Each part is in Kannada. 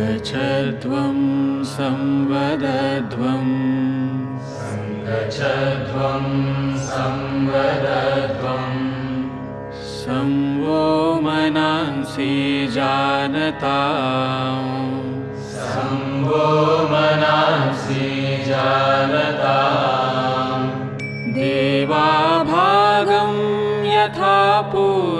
सङ्गच्छध्वं संवदध्वम् गच्छध्वं संवदध्वम् संवो मनांसि जानता संवो मनांसि जानता देवाभागं यथा पूर्वे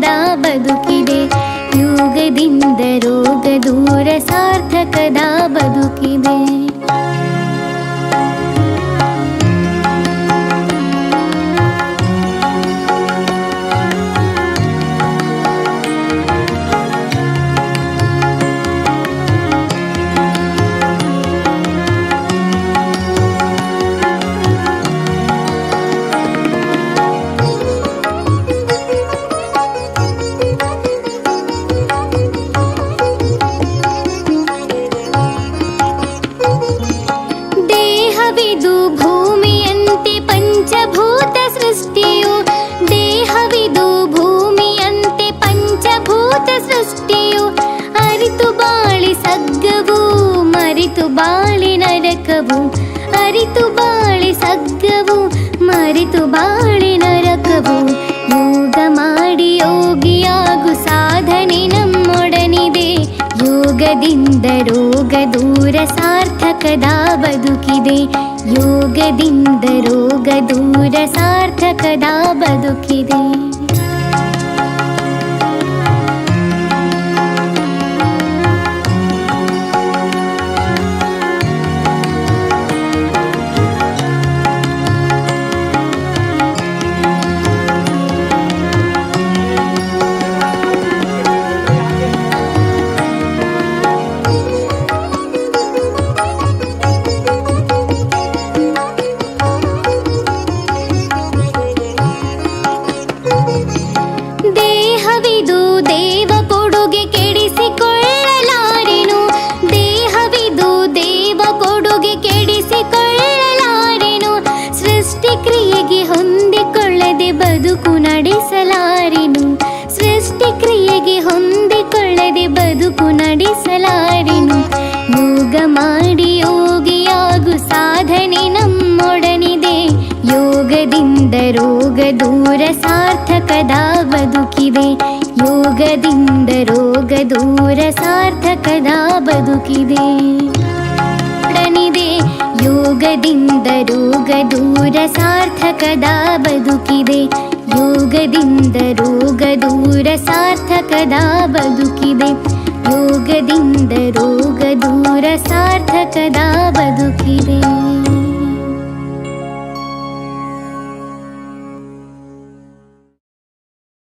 ಸಾರ್ಥಕದ ಬದುಕಿದೆ ಯೋಗದಿಂದ ರೋಗ ದೂರ ಸಾರ್ಥಕದ ಬದುಕಿದೆ ಮರಿತು ಬಾಳಿ ನರಕವು, ಅರಿತು ಬಾಳಿ ಸಗ್ಗವು, ಮರಿತು ಬಾಳಿ ನರಕವು. ಯೋಗ ಮಾಡಿ ಯೋಗಿಯಾಗು ಸಾಧನೆ ನಮ್ಮೊಡನಿದೆ. ಯೋಗದಿಂದ ರೋಗ ದೂರ ಸಾರ್ಥಕದ ಬದುಕಿದೆ. ಯೋಗದಿಂದ ರೋಗ ದೂರ ಸಾರ್ಥಕದ ಬದುಕಿದೆ. ಕ್ರಿಯೆಗೆ ಹೊಂದಿಕೊಳ್ಳದೆ ಬದುಕು ನಡೆಸಲಾರೆನು ಯೋಗ ಮಾಡಿ ಯೋಗಿಯಾಗು ಸಾಧನೆ ನಮ್ಮೊಡನಿದೆ. ಯೋಗದಿಂದ ರೋಗ ದೂರ ಸಾರ್ಥಕದ ಬದುಕಿದೆ. ಯೋಗದಿಂದ ರೋಗ ದೂರ ಸಾರ್ಥಕದ ಬದುಕಿದೆ. ಯೋಗದಿಂದ ರೋಗ ದೂರ ಸಾರ್ಥಕದ ಬದುಕಿದೆ. ಯೋಗದಿಂದ ರೋಗ ದೂರ ಸಾರ್ಥಕದ ಬದುಕಿದೆ ಯೋಗದಿಂದ ರೋಗ ದೂರ ಸಾರ್ಥಕದ ಬದುಕಿದೆ